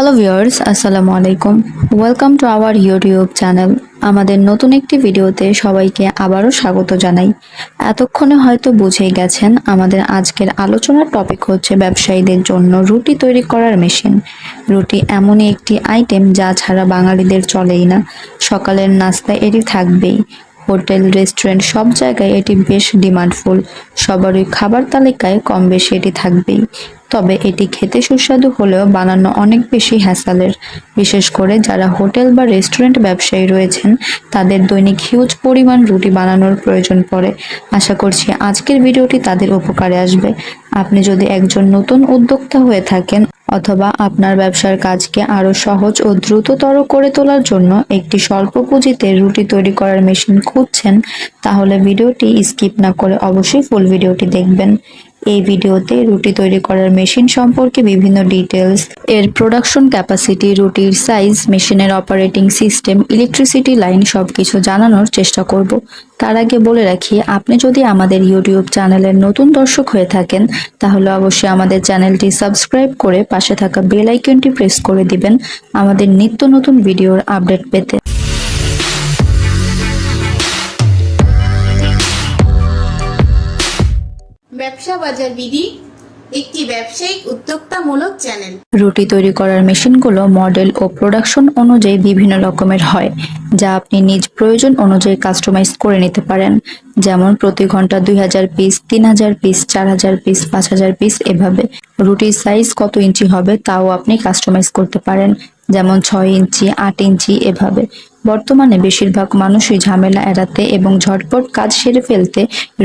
Hello viewers আসসালামু আলাইকুম welcome to our YouTube channel আমাদের নতুন একটি ভিডিওতে সবাইকে আবারও স্বাগত জানাই। এতক্ষণে হয়তো বুঝেই গেছেন, আমাদের আজকের আলোচনার টপিক হচ্ছে ব্যবসায়ীদের জন্য রুটি তৈরি করার মেশিন রুটি এমনই একটি আইটেম যা ছাড়া বাঙালিদের চলেই না। সকালের নাস্তায় এটি থাকবেই। হোটেল, রেস্টুরেন্ট, সব জায়গায় এটি বেশ ডিমান্ডফুল। সবারই খাবার তালিকায় কম বেশি এটি থাকবেই। তবে এটি খেতে সুস্বাদু হলেও বানানো অনেক বেশি হ্যাসালের। বিশেষ করে যারা হোটেল বা রেস্টুরেন্ট ব্যবসায়ী রয়েছেন, তাদের দৈনিক হিউজ পরিমাণ রুটি বানানোর প্রয়োজন পড়ে। আশা করছি আজকের ভিডিওটি তাদের উপকারে আসবে। আপনি যদি একজন নতুন উদ্যোক্তা হয়ে থাকেন অথবা আপনার ব্যবসার কাজকে আরও সহজ ও দ্রুততর করে তোলার জন্য একটি স্বল্প পুঁজিতে রুটি তৈরি করার মেশিন খুঁজছেন, তাহলে ভিডিওটি স্কিপ না করে অবশ্যই ফুল ভিডিওটি দেখবেন। এই ভিডিওতে রুটি তৈরি করার মেশিন সম্পর্কে বিভিন্ন ডিটেলস এর প্রোডাকশন ক্যাপাসিটি রুটির সাইজ মেশিনের অপারেটিং সিস্টেম ইলেকট্রিসিটি লাইন সবকিছু জানানোর চেষ্টা করব। তার আগে বলে রাখি, আপনি যদি আমাদের ইউটিউব চ্যানেলের নতুন দর্শক হয়ে থাকেন, তাহলে অবশ্যই আমাদের চ্যানেলটি সাবস্ক্রাইব করে পাশে থাকা বেল আইকনটি প্রেস করে দিবেন আমাদের নিত্য নতুন ভিডিওর আপডেট পেতে। ব্যবসা বাজার বিধি একটি ব্যবসায়িক উদ্যোক্তামূলক চ্যানেল। রুটি তৈরি করার মেশিনগুলো মডেল ও প্রোডাকশন অনুযায়ী বিভিন্ন রকমের হয়, যা আপনি নিজ প্রয়োজন অনুযায়ী কাস্টমাইজ করে নিতে পারেন। যেমন প্রতি ঘণ্টা দুই হাজার পিস, তিন হাজার পিস, চার হাজার পিস, পাঁচ হাজার পিস এভাবে। রুটির সাইজ কত ইঞ্চি হবে তাও আপনি কাস্টমাইজ করতে পারেন, যেমন ছয় ইঞ্চি, আট ইঞ্চি এভাবে। বর্তমানে বেশিরভাগ মানুষই ঝামেলা এড়াতে এবং ঝটপট কাজ সেরে ফেলতে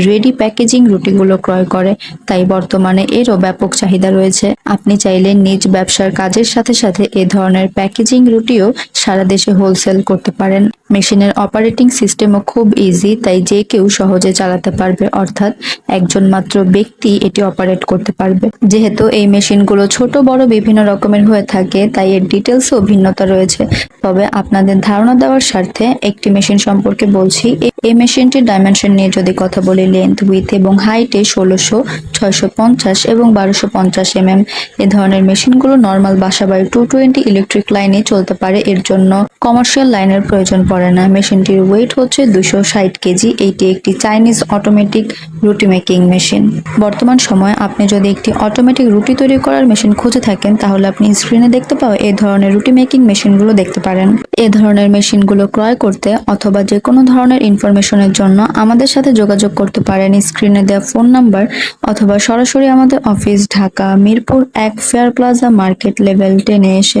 রেডি প্যাকেজিং রুটিগুলো ক্রয় করে, তাই বর্তমানে এরও ব্যাপক চাহিদা রয়েছে। আপনি চাইলে নিজ ব্যবসার কাজের সাথে সাথে এ ধরনের প্যাকেজিং রুটিও সারা দেশে হোলসেল করতে পারেন। মেশিনের অপারেটিং সিস্টেমও খুব ইজি তাই যে কেউ সহজে চালাতে পারবে, অর্থাৎ একজন মাত্র ব্যক্তি এটি অপারেট করতে পারবে। যেহেতু এই মেশিনগুলো ছোট, বড়, বিভিন্ন রকমের হয়ে থাকে, তাই এর ডিটেলসও ভিন্নতা রয়েছে। তবে আপনাদের ধারণা দেওয়ার স্বার্থে একটি মেশিন সম্পর্কে বলছি। এ- এই মেশিনটির ডাইমেনশন নিয়ে যদি কথা বলি লেন্থ উইথ এবং হাইটে ষোলোশো, ছয়শো পঞ্চাশ এবং বারোশো পঞ্চাশ এম এম এ ধরনের মেশিনগুলো নর্মাল বাসা বাড়ি টু টোয়েন্টি ইলেকট্রিক লাইনে চলতে পারে। এর জন্য কমার্শিয়াল লাইনের প্রয়োজন পড়ে না। মেশিনটির ওয়েট হচ্ছে দুশো ষাট কেজি এইটি একটি চাইনিজ অটোমেটিক রুটি মেকিং মেশিন বর্তমান সময়ে আপনি যদি একটি অটোমেটিক রুটি তৈরি করার মেশিন খুঁজে থাকেন, তাহলে আপনি স্ক্রিনে দেখতে পাওয়া এই ধরনের রুটি মেকিং মেশিনগুলো দেখতে পারেন। এ ধরনের মেশিনগুলো ক্রয় করতে অথবা যে কোনো ধরনের ইনফরমেশনের জন্য আমাদের সাথে যোগাযোগ করতে পারেন। স্ক্রিনে দেওয়া ফোন নাম্বার অথবা সরাসরি আমাদের অফিস ঢাকা, মিরপুর এক ফেয়ার প্লাজা মার্কেট লেভেল টেনে এসে